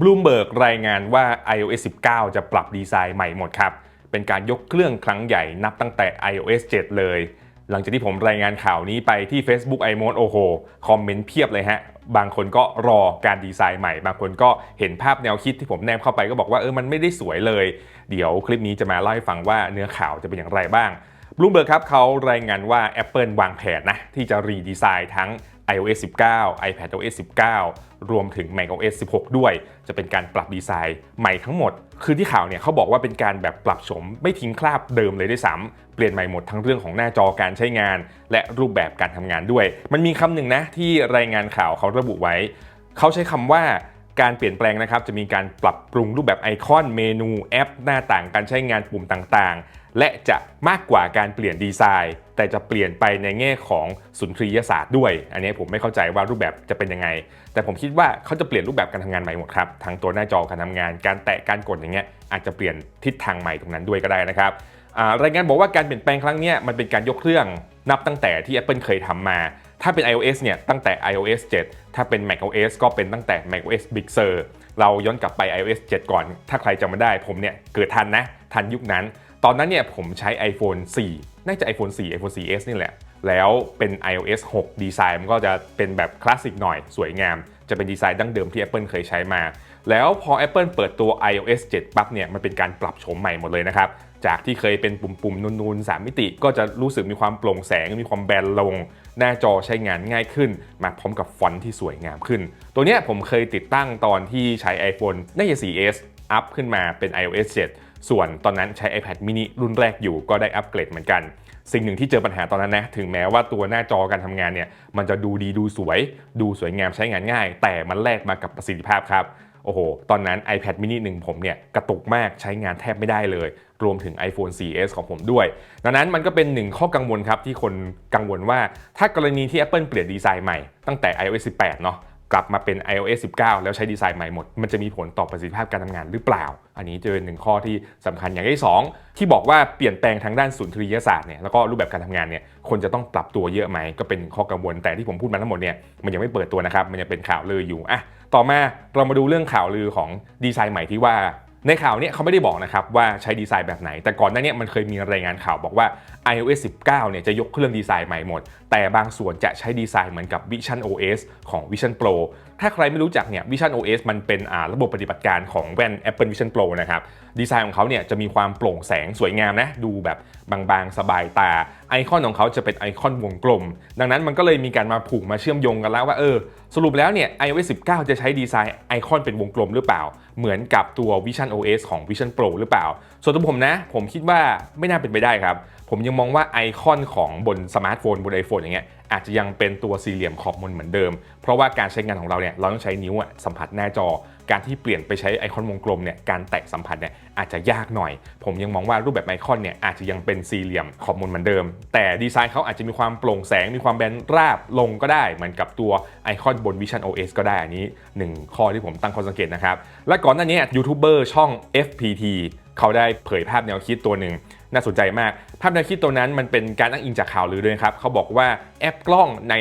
บลูมเบิร์กรายงานว่า iOS 19 จะปรับดีไซน์ใหม่หมดครับ เป็นการยกเครื่องครั้งใหญ่นับตั้งแต่ iOS 7 เลย หลังจากที่ผมรายงานข่าวนี้ไปที่ Facebook i m o d โอ้โห คอมเมนต์เพียบเลยฮะ บางคนก็รอการดีไซน์ใหม่ บางคนก็เห็นภาพแนวคิดที่ผมแนบเข้าไปก็บอกว่าเออมันไม่ได้สวยเลย เดี๋ยวคลิปนี้จะมาเล่าให้ฟังว่าเนื้อข่าวจะเป็นอย่างไรบ้างบลูมเบิร์กครับเขารายงานว่า Apple วางแผนนะที่จะรีดีไซน์ทั้ง iOS 19 iPadOS 19 รวมถึง macOS 16 ด้วย จะเป็นการปรับดีไซน์ใหม่ทั้งหมด คือที่ข่าวเนี่ยเขาบอกว่าเป็นการแบบปรับโฉมไม่ทิ้งคราบเดิมเลยด้วยซ้ำเปลี่ยนใหม่หมดทั้งเรื่องของหน้าจอการใช้งาน และรูปแบบการทำงานด้วย มันมีคำหนึ่งนะที่รายงานข่าวเขาระบุไว้ เขาใช้คำว่า การเปลี่ยนแปลงนะครับจะมีการปรับปรุงรูปแบบไอคอนเมนูแอป หน้าต่างการใช้งานปุ่มต่างๆ และจะมากกว่าการเปลี่ยนดีไซน์ แต่จะเปลี่ยนไปในแง่ของสุนทรียศาสตร์ด้วย อันนี้ผมไม่เข้าใจว่ารูปแบบจะเป็นยังไง แต่ผมคิดว่าเขาจะเปลี่ยนรูปแบบการทำงานใหม่หมดครับทั้งตัวหน้าจอการทำงาน การแตะการกดอย่างเงี้ยอาจจะเปลี่ยนทิศทางใหม่ตรงนั้นด้วยก็ได้นะครับรายงานบอกว่าการเปลี่ยนแปลงครั้งนี้มันเป็นการยกเครื่องนับตั้งแต่ที่ Apple เคยทำมา ถ้าเป็น iOS เนี่ยตั้งแต่ iOS 7 ถ้าเป็น macOS ก็เป็นตั้งแต่ macOS Big Sur เราย้อนกลับไป iOS 7 ก่อน ถ้าใครจำไม่ได้ผมเนี่ยเกิดทันนะ ทันยุคนั้น ตอนนั้นเนี่ยผมใช้ iPhone 4 น่าจะ iPhone 4 iPhone 4s นี่แหละ แล้วเป็น iOS 6 ดีไซน์มันก็จะเป็นแบบคลาสสิกหน่อยสวยงาม จะเป็นดีไซน์ดั้งเดิมที่ Apple เคยใช้มา แล้วพอ Apple เปิดตัว iOS 7 ปั๊บเนี่ยมันเป็นการปรับโฉมใหม่หมดเลยนะครับ จากที่เคยเป็นปุ่มๆนูนๆ 3 มิติ ก็จะรู้สึกมีความโปร่งแสงมีความแบนลง หน้าจอใช้งานง่ายขึ้น มาพร้อมกับฟอนต์ที่สวยงามขึ้น ตัวเนี้ยผมเคยติดตั้งตอนที่ใช้ iPhone น่าจะ 4S อัพขึ้นมาเป็น iOS 7 ส่วนตอนนั้นใช้ iPad mini รุ่นแรกอยู่ก็ได้อัปเกรดเหมือนกัน สิ่งหนึ่งที่เจอปัญหาตอนนั้นนะ ถึงแม้ว่าตัวหน้าจอการทำงานเนี่ย มันจะดูดีดูสวย ดูสวยงามใช้งานง่าย แต่มันแลกมากับประสิทธิภาพครับ โอ้โห ตอนนั้น iPad mini 1ผมเนี่ยกระตุกมากใช้งานแทบไม่ได้เลย รวมถึง iPhone 4S ของผมด้วย ดังนั้นมันก็เป็นหนึ่งข้อกังวลครับที่คนกังวลว่าถ้ากรณีที่ Apple เปลี่ยนดีไซน์ใหม่ตั้งแต่ iOS 18 เนาะ กลับมาเป็น iOS 19 แล้วใช้ดีไซน์ใหม่หมด มันจะมีผลต่อประสิทธิภาพการทำงานหรือเปล่า อันนี้จะเป็นหนึ่งข้อที่สำคัญอย่างที่สองที่บอกว่าเปลี่ยนแปลงทางด้านสุนทรียศาสตร์เนี่ยแล้วก็รูปแบบการทำงานเนี่ยคนจะต้องปรับตัวเยอะไหมก็เป็นข้อกังวลแต่ที่ผมพูดมาทั้งหมดเนี่ยมันยังไม่เปิดตัวนะครับมันยังเป็นข่าวลืออยู่อะต่อมาเรามาดูเรื่องข่าวลือของดีไซน์ใหม่ที่ว่า ในข่าวเนี้เขาไม่ได้บอกนะครับว่าใช้ดีไซน์แบบไหน แต่ก่อนหน้านี้มันเคยมีรายงานข่าวบอกว่า iOS 19 เนี่ยจะยกเครื่องดีไซน์ใหม่หมด แต่บางส่วนจะใช้ดีไซน์เหมือนกับ Vision OS ของ Vision Pro ถ้าใครไม่รู้จักเนี่ย Vision OS มันเป็นอ่าระบบปฏิบัติการของแว่น Apple Vision Pro นะครับ ดีไซน์ของเขาเนี่ยจะมีความโปร่งแสงสวยงามนะ ดูแบบบางๆ สบายตา ไอคอนของเขาจะเป็นไอคอนวงกลม ดังนั้นมันก็เลยมีการมาผูกมาเชื่อมโยงกันแล้วว่าเออสรุปแล้วเนี่ย iOS 19 จะใช้ดีไซน์ไอคอนเป็นวงกลมหรือเปล่าเหมือนกับตัว Vision OS ของ Vision Pro หรือเปล่า ส่วนตัวผมนะ ผมคิดว่าไม่น่าเป็นไปได้ครับ ผมยังมองว่าไอคอนของบนสมาร์ทโฟนบน iPhone อย่างเงี้ย อาจจะยังเป็นตัวสี่เหลี่ยมขอบมนเหมือนเดิม เพราะว่าการใช้งานของเราเนี่ยเราต้องใช้นิ้วอะสัมผัสหน้าจอ การที่เปลี่ยนไปใช้ไอคอนวงกลมเนี่ยการแตะสัมผัสเนี่ยอาจจะยากหน่อย ผมยังมองว่ารูปแบบไอคอนเนี่ยอาจจะยังเป็นสี่เหลี่ยมขอบมนเหมือนเดิม แต่ดีไซน์เขาอาจจะมีความโปร่งแสงมีความแบนราบลงก็ได้ เหมือนกับตัวไอคอนบน Vision OS ก็ได้อันนี้หนึ่งข้อที่ผมตั้งข้อสังเกตนะครับและก่อนหน้านี้ยูทูบเบอร์ช่อง FPT เขาได้เผยภาพแนวคิดตัวหนึ่ง น่าสนใจมาก ภาพแนวคิดตัวนั้นมันเป็นการอ้างอิงจากข่าวลือด้วยครับเขาบอกว่าแอปกล้องใน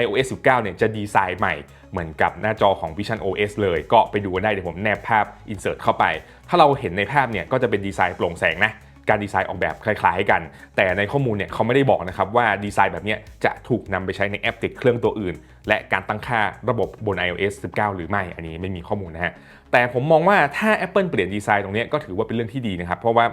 iOS 19เนี่ยจะดีไซน์ใหม่ เหมือนกับหน้าจอของ Vision OS เลย ก็ไปดูกันได้เดี๋ยวผมแนบภาพ insert เข้าไป ถ้าเราเห็นในภาพเนี่ยก็จะเป็นดีไซน์โปร่งแสงนะการดีไซน์ออกแบบคล้ายๆกัน แต่ในข้อมูลเนี่ยเขาไม่ได้บอกนะครับว่าดีไซน์แบบนี้จะถูกนำไปใช้ในแอปติดเครื่องตัวอื่นและการตั้งค่าระบบบน iOS 19 หรือไม่ อันนี้ไม่มีข้อมูลนะฮะ แต่ผมมองว่าถ้า Apple เปลี่ยนดีไซน์ตรงนี้ก็ถือว่าเป็นเรื่องที่ดีนะครับ เพราะว่า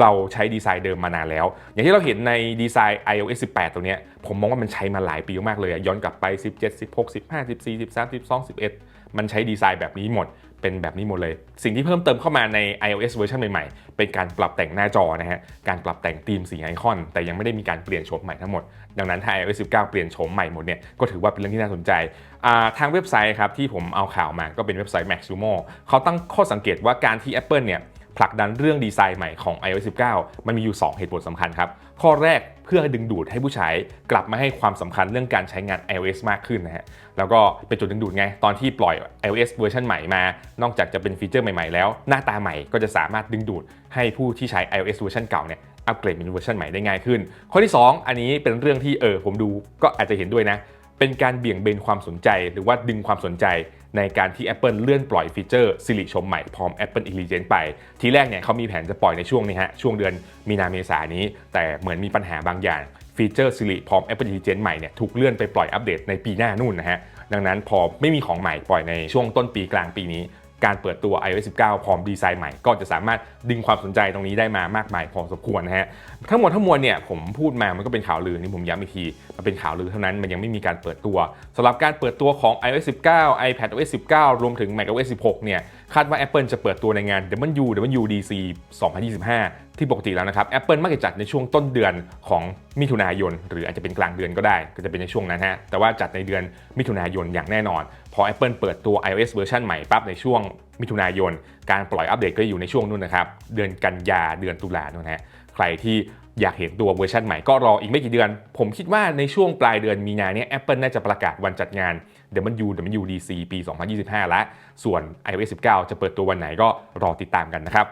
เราใช้ดีไซน์เดิมมานานแล้ว อย่างที่เราเห็นในดีไซน์ iOS 18 ตรงนี้ผมมองว่ามันใช้มาหลายปีมากเลย ย้อนกลับไป 17 16 15 14 13 12 11 มันใช้ดีไซน์แบบนี้หมด เป็นแบบนี้หมดเลย สิ่งที่เพิ่มเติมเข้ามาใน iOS เวอร์ชันใหม่ๆ เป็นการปรับแต่งหน้าจอนะฮะ การปรับแต่งธีมสีไอคอน แต่ยังไม่ได้มีการเปลี่ยนโฉมใหม่ทั้งหมด ดังนั้นถ้า iOS 19 เปลี่ยนโฉมใหม่หมดเนี่ย ก็ถือว่าเป็นเรื่องที่น่าสนใจ ทางเว็บไซต์ครับที่ผมเอาข่าวมาก็เป็นเว็บไซต์ Maximo เขาตั้งข้อสังเกตว่าการที่ Apple เนี่ยผลักดันเรื่องดีไซน์ใหม่ของ iOS 19 มันมีอยู่ 2 เหตุผลสำคัญครับ ข้อแรกเพื่อดึงดูดให้ผู้ใช้กลับมาให้ความสำคัญเรื่องการใช้งาน iOS มากขึ้นนะฮะ แล้วก็เป็นจุดดึงดูดไง ตอนที่ปล่อย iOS เวอร์ชันใหม่มา นอกจากจะเป็นฟีเจอร์ใหม่ๆแล้ว หน้าตาใหม่ก็จะสามารถดึงดูดให้ผู้ที่ใช้ iOS เวอร์ชันเก่าเนี่ยอัปเกรดเป็นเวอร์ชันใหม่ได้ง่ายขึ้น ข้อที่ 2 อันนี้เป็นเรื่องที่เออผมดูก็อาจจะเห็นด้วยนะ เป็นการเบี่ยงเบนความสนใจ หรือว่าดึงความสนใจในการที่ Apple เลื่อนปล่อยฟีเจอร์สิริชมใหม่พร้อม Apple Intelligence ไป ทีแรกเนี่ยเขามีแผนจะปล่อยในช่วงนี้ฮะช่วงเดือนมีนาเมษายนนี้ แต่เหมือนมีปัญหาบางอย่างฟีเจอร์สิริพร้อม Apple Intelligence ใหม่เนี่ยถูกเลื่อนไปปล่อยอัปเดตในปีหน้านู่นนะฮะดังนั้นพอไม่มีของใหม่ปล่อยในช่วงต้นปีกลางปีนี้ การเปิดตัว iOS 19 พร้อมดีไซน์ใหม่ ก็จะสามารถดึงความสนใจตรงนี้ได้มามากมายพอสมควรนะฮะทั้งหมดทั้งมวลเนี่ยผมพูดมามันก็เป็นข่าวลือนี่ผมย้ำอีกทีมันเป็นข่าวลือเท่านั้นมันยังไม่มีการเปิดตัวสำหรับการเปิดตัวของ iOS 19 iPadOS 19 รวมถึง macOS 16 เนี่ย คาดว่า Apple จะเปิดตัวในงาน WWDC 2025 ที่ปกติแล้วนะครับ Apple มักจะจัดในช่วงต้นเดือนของมิถุนายน หรืออาจจะเป็นกลางเดือนก็ได้ ก็จะเป็นในช่วงนั้นฮะ แต่ว่าจัดในเดือนมิถุนายนอย่างแน่นอน พอ Apple เปิดตัว iOS เวอร์ชันใหม่ปั๊บในช่วงมิถุนายน การปล่อยอัปเดตก็อยู่ในช่วงนู้นนะครับ เดือนกันยาเดือนตุลานู่นฮะ ใครที่ อยากเห็นตัวเวอร์ชันใหม่ก็รออีกไม่กี่เดือน ผมคิดว่าในช่วงปลายเดือนมีนาเนี้ย Apple น่าจะประกาศวันจัดงาน WWDC ปี 2025 แล้ว ส่วน iOS 19 จะเปิดตัววันไหนก็รอติดตามกันนะครับ